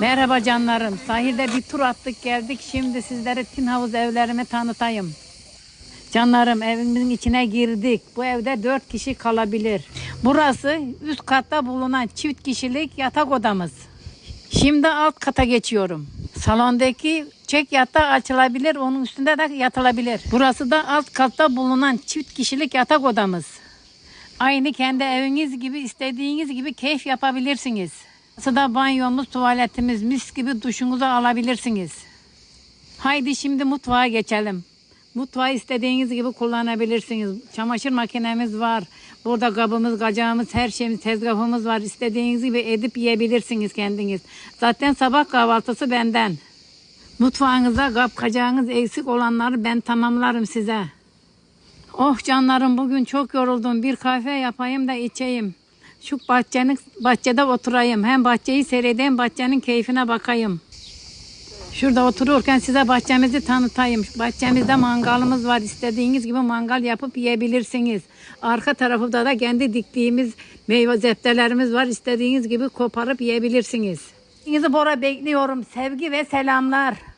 Merhaba canlarım. Sahilde bir tur attık geldik. Şimdi sizlere tin havuz evlerimi tanıtayım. Canlarım evimizin içine girdik. Bu evde dört kişi kalabilir. Burası üst katta bulunan çift kişilik yatak odamız. Şimdi alt kata geçiyorum. Salondaki çek yatağı açılabilir, onun üstünde de yatılabilir. Burası da alt katta bulunan çift kişilik yatak odamız. Aynı kendi eviniz gibi istediğiniz gibi keyif yapabilirsiniz. Burası da banyomuz, tuvaletimiz, mis gibi duşunuzu alabilirsiniz. Haydi şimdi mutfağa geçelim. Mutfağı istediğiniz gibi kullanabilirsiniz. Çamaşır makinemiz var. Burada kabımız, kacağımız, her şeyimiz, tezgahımız var. İstediğiniz gibi edip yiyebilirsiniz kendiniz. Zaten sabah kahvaltısı benden. Mutfağınıza kap kacağınız eksik olanları ben tamamlarım size. Oh canlarım bugün çok yoruldum. Bir kahve yapayım da içeyim. Şu bahçenin bahçede oturayım. Hem bahçeyi seyredeyim, bahçenin keyfine bakayım. Şurada otururken size bahçemizi tanıtayım. Bahçemizde mangalımız var. İstediğiniz gibi mangal yapıp yiyebilirsiniz. Arka tarafında da kendi diktiğimiz meyve zeptelerimiz var. İstediğiniz gibi koparıp yiyebilirsiniz. Sizi bora bekliyorum. Sevgi ve selamlar.